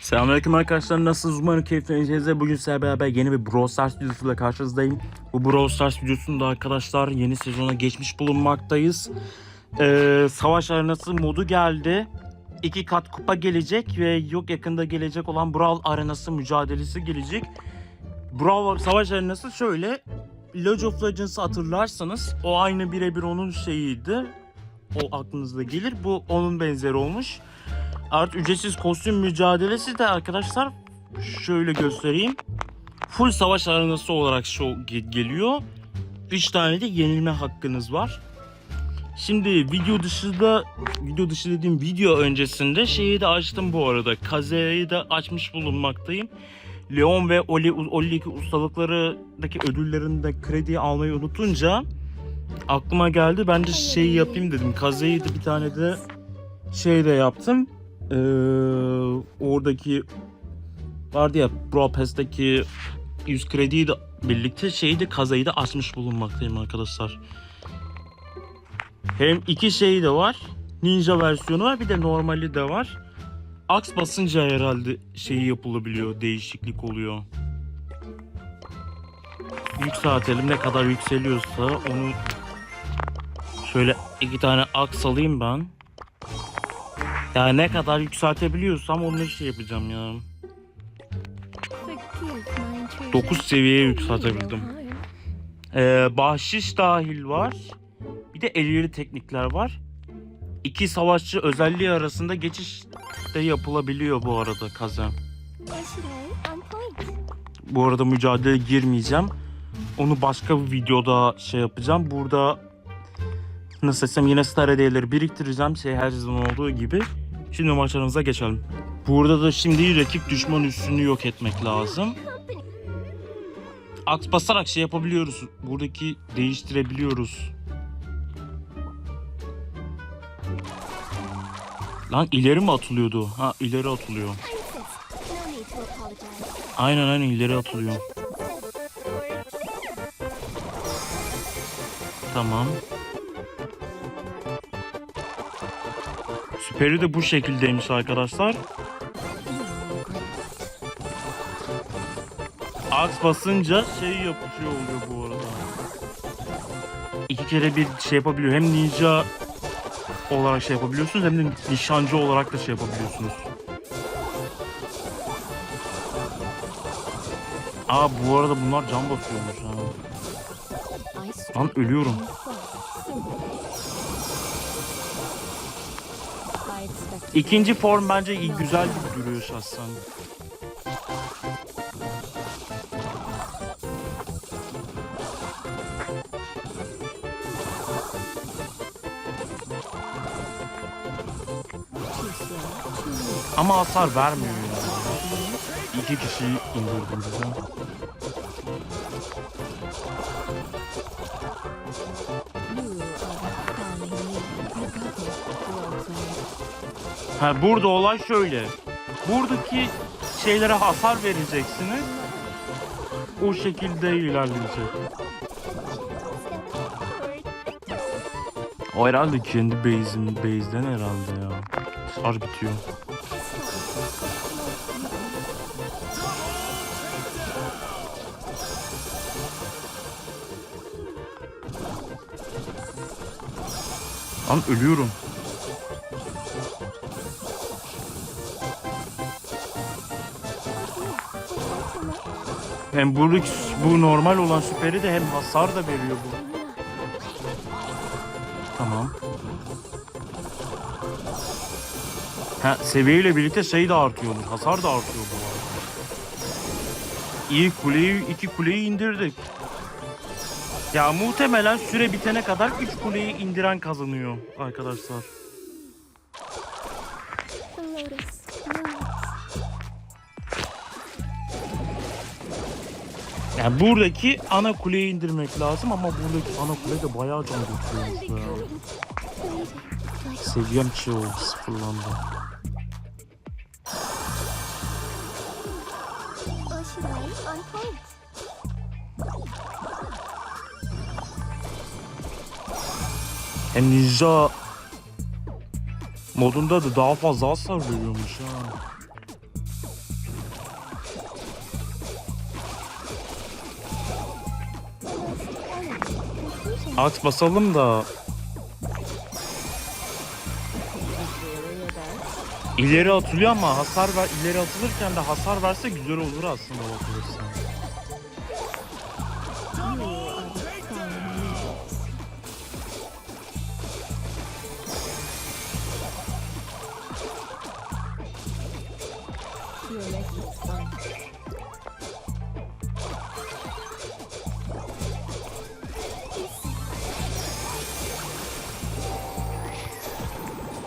Selamünaleyküm arkadaşlar. Nasılsınız? Umarım keyifleneceğinize bugün sizlerle beraber yeni bir Brawl Stars videosuyla karşınızdayım. Bu Brawl Stars videosunda arkadaşlar yeni sezona geçmiş bulunmaktayız. Ee, Savaş arenası modu geldi. İki kat kupa gelecek ve yok yakında gelecek olan Brawl arenası mücadelesi gelecek Brawl Savaş arenası şöyle Lodge of Legends'ı hatırlarsanız o aynı birebir onun şeyiydi O aklınızda gelir bu onun benzeri olmuş Artı ücretsiz kostüm mücadelesi de arkadaşlar şöyle göstereyim. Full savaş arenası olarak şu ge- geliyor. 3 tane de yenilme hakkınız var. Şimdi video dışında video dışı dediğim video öncesinde şeyi de açtım bu arada. Kazeyi de açmış bulunmaktayım. Leon ve Oli Oli'deki ustalıklarındaki ödüllerinde kredi almayı unutunca aklıma geldi. Ben de şey yapayım dedim. Kazeyi de bir tane de şey de yaptım. Ee, oradaki vardı ya Pass'taki 100 krediyi de birlikte şeyi de kazayı da açmış bulunmaktayım arkadaşlar. Hem iki şey de var. Ninja versiyonu var bir de normali de var. Aks basınca herhalde şeyi yapılabiliyor. Değişiklik oluyor. Yükseltelim ne kadar yükseliyorsa onu şöyle iki tane aks alayım ben. Ya ne kadar yükseltebiliyorsam onu şey yapacağım ya. 9 seviyeye yükseltebildim. Ee, bahşiş dahil var. Bir de elleri teknikler var. İki savaşçı özelliği arasında geçiş de yapılabiliyor bu arada kaza. Bu arada mücadele girmeyeceğim. Onu başka bir videoda şey yapacağım. Burada nasıl desem yine star hediyeleri biriktireceğim. Şey her zaman olduğu gibi. Şimdi maçlarımıza geçelim. Burada da şimdi rakip düşman üstünü yok etmek lazım. Aks basarak şey yapabiliyoruz. Buradaki değiştirebiliyoruz. Lan ileri mi atılıyordu? Ha ileri atılıyor. Aynen aynen ileri atılıyor. Tamam. Süperi de bu şekildeymiş arkadaşlar. Aks basınca şey yapışıyor oluyor bu arada. İki kere bir şey yapabiliyor. Hem ninja olarak şey yapabiliyorsunuz hem de nişancı olarak da şey yapabiliyorsunuz. Aa bu arada bunlar can basıyormuş ha. Lan ölüyorum. İkinci form bence iyi, güzel gibi duruyor şahsen. Ama hasar vermiyor ya. İki kişiyi indirdim bize. Ha burada olay şöyle. Buradaki şeylere hasar vereceksiniz. O şekilde ilerleyecek. O herhalde kendi base'in base'den herhalde ya. Hasar bitiyor. Lan ölüyorum. Hem buradaki bu normal olan süperi de hem hasar da veriyor bu. Tamam. Ha, seviyeyle birlikte şey de artıyormuş. Hasar da artıyor bu arada. İyi kuleyi, iki kuleyi indirdik. Ya muhtemelen süre bitene kadar 3 kuleyi indiren kazanıyor arkadaşlar. Yani buradaki ana kuleyi indirmek lazım ama buradaki ana kule de bayağı can götürüyormuş. Seviyem şey oldu sıfırlandı. Hem ninja modunda da daha fazla hasar veriyormuş ha. At basalım da ileri atılıyor ama hasar ver ileri atılırken de hasar verse güzel olur aslında bakılırsa.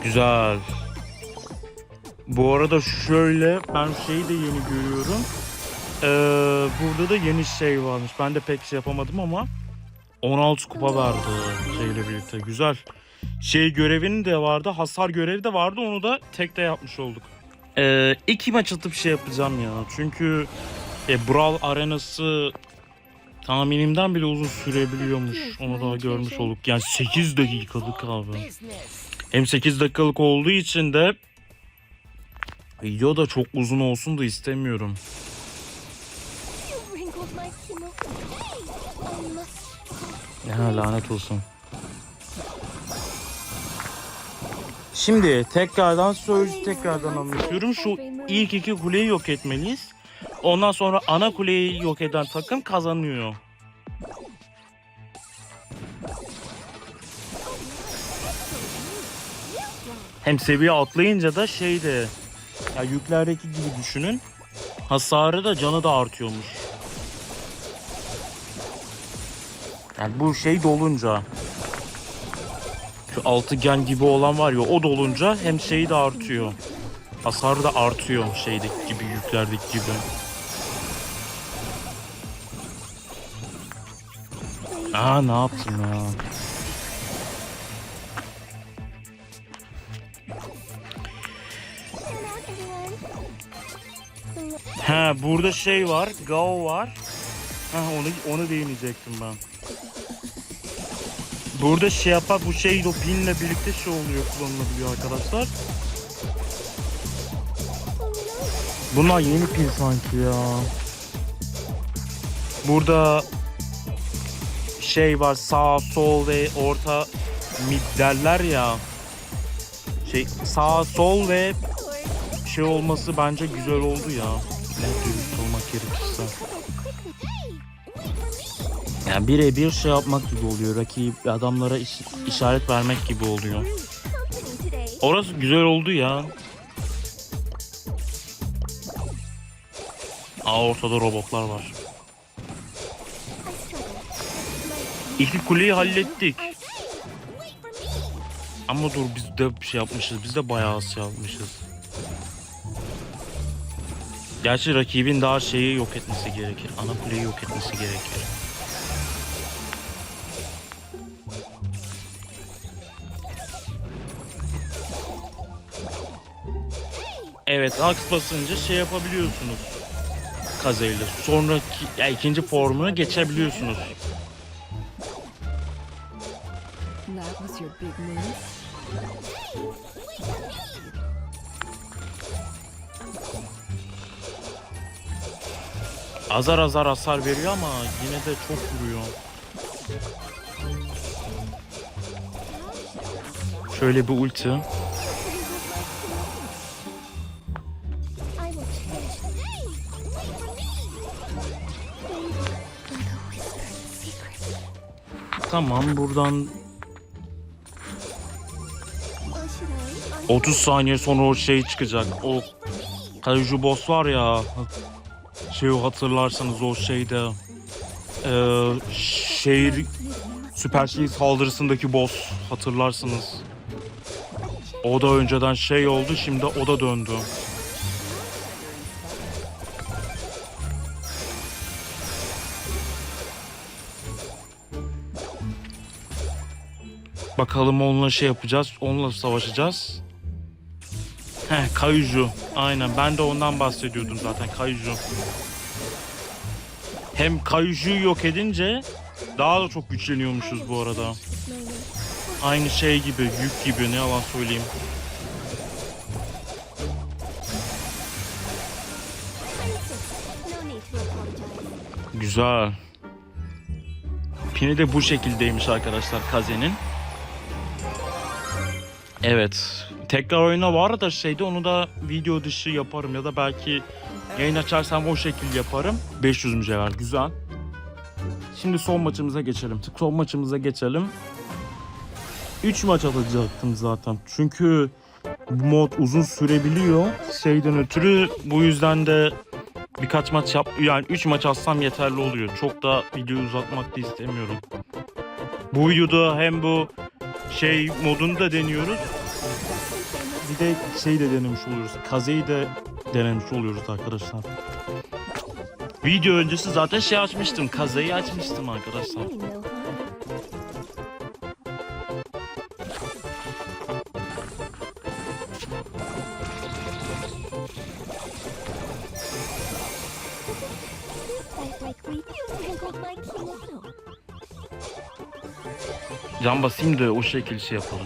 Güzel. Bu arada şöyle ben şeyi de yeni görüyorum. Ee, burada da yeni şey varmış. Ben de pek şey yapamadım ama 16 kupa verdi şeyle birlikte. Güzel. Şey görevinin de vardı. Hasar görevi de vardı. Onu da tek de yapmış olduk. Ee, iki maç atıp şey yapacağım ya. Çünkü e, Brawl arenası tahminimden bile uzun sürebiliyormuş. Onu daha görmüş olduk. Yani 8 dakikalık abi. Hem 8 dakikalık olduğu için de video da çok uzun olsun da istemiyorum. Ya lanet olsun. Şimdi tekrardan söz tekrardan anlatıyorum. Şu ilk iki kuleyi yok etmeliyiz. Ondan sonra ana kuleyi yok eden takım kazanıyor. Hem seviye atlayınca da şey de ya yüklerdeki gibi düşünün. Hasarı da canı da artıyormuş. Yani bu şey dolunca şu altıgen gibi olan var ya o dolunca hem şeyi de artıyor. Hasarı da artıyor şeydeki gibi yüklerdeki gibi. Aa ne yaptım ya? He burada şey var, Gao var. Ha onu onu değinecektim ben. Burada şey yapar bu şey o pinle birlikte şey oluyor kullanılabiliyor arkadaşlar. Bunlar yeni pin sanki ya. Burada şey var sağ sol ve orta mid derler ya. Şey sağ sol ve şey olması bence güzel oldu ya. Ne dürüst olmak gerekirse. Yani birebir şey yapmak gibi oluyor. Rakip adamlara iş- işaret vermek gibi oluyor. Orası güzel oldu ya. Aa ortada robotlar var. İki kuleyi hallettik. Ama dur biz de bir şey yapmışız. Biz de bayağı az şey yapmışız. Gerçi rakibin daha şeyi yok etmesi gerekir. Ana kuleyi yok etmesi gerekir. Evet aks basınca şey yapabiliyorsunuz. Kazayla. Sonraki ya ikinci formuna geçebiliyorsunuz. That was your big move. Azar azar hasar veriyor ama yine de çok vuruyor. Şöyle bir ulti. Tamam buradan 30 saniye sonra o şey çıkacak. O Kaiju boss var ya. Şey hatırlarsanız o şeyde eee şehir süper şehir saldırısındaki boss hatırlarsınız. O da önceden şey oldu şimdi o da döndü. Bakalım onunla şey yapacağız. Onunla savaşacağız. Heh Kaiju. Aynen ben de ondan bahsediyordum zaten Kaiju. Hem Kaiju'yu yok edince daha da çok güçleniyormuşuz bu arada. Aynı şey gibi, yük gibi ne yalan söyleyeyim. Güzel. Pini de bu şekildeymiş arkadaşlar Kaze'nin. Evet. Tekrar oyuna var da şeyde onu da video dışı yaparım ya da belki yayın açarsam o şekil yaparım. 500 mücevher güzel. Şimdi son maçımıza geçelim. Son maçımıza geçelim. 3 maç atacaktım zaten. Çünkü bu mod uzun sürebiliyor. Şeyden ötürü bu yüzden de birkaç maç yap yani 3 maç atsam yeterli oluyor. Çok da videoyu uzatmak da istemiyorum. Bu videoda hem bu şey modunu da deniyoruz. Bir de şey de denemiş oluyoruz. Kazeyi de denemiş oluyoruz arkadaşlar. Video öncesi zaten şey açmıştım. Kazeyi açmıştım arkadaşlar. Can basayım da o şekil şey yapalım.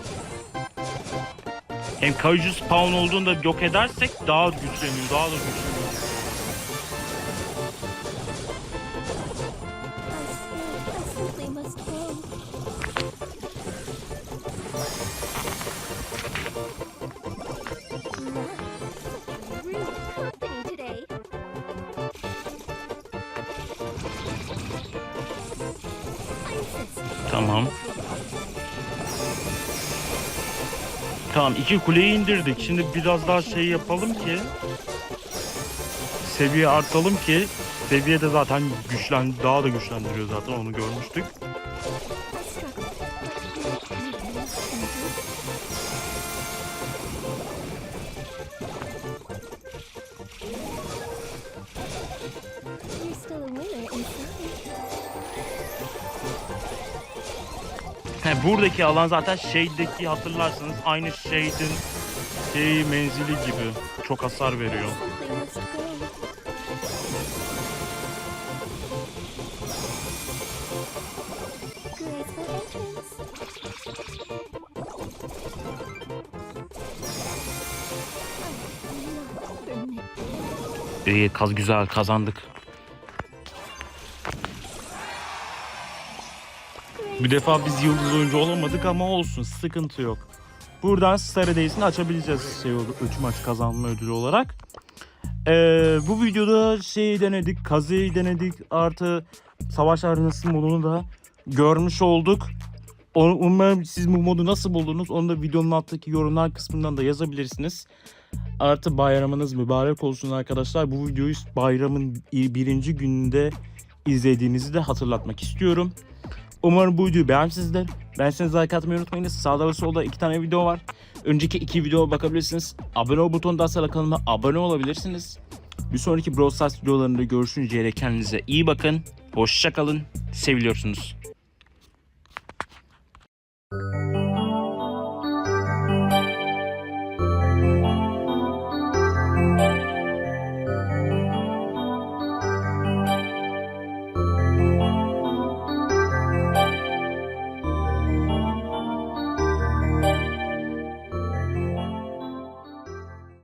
Hem kaiju spawn olduğunda yok edersek daha güçleniyor, daha da güçleniyor. I Tamam iki kuleyi indirdik. Şimdi biraz daha şey yapalım ki seviye artalım ki seviye de zaten güçlen daha da güçlendiriyor zaten onu görmüştük. He, buradaki alan zaten şeydeki hatırlarsanız aynı şeydin şey menzili gibi çok hasar veriyor. İyi kaz güzel kazandık. Bir defa biz yıldız oyuncu olamadık ama olsun sıkıntı yok. Buradan Star Days'ini açabileceğiz şey 3 maç kazanma ödülü olarak. Ee, bu videoda şeyi denedik, kazıyı denedik artı savaş arenası modunu da görmüş olduk. Onu- Umarım siz bu modu nasıl buldunuz onu da videonun alttaki yorumlar kısmından da yazabilirsiniz. Artı bayramınız mübarek olsun arkadaşlar. Bu videoyu bayramın birinci gününde izlediğinizi de hatırlatmak istiyorum. Umarım bu videoyu beğenmişsinizdir. Beğenseniz like atmayı unutmayınız. Sağda ve solda iki tane video var. Önceki iki videoya bakabilirsiniz. Abone ol butonundan sonra kanalıma abone olabilirsiniz. Bir sonraki Brawl Stars videolarında görüşünceye dek kendinize iyi bakın. Hoşçakalın. Seviliyorsunuz.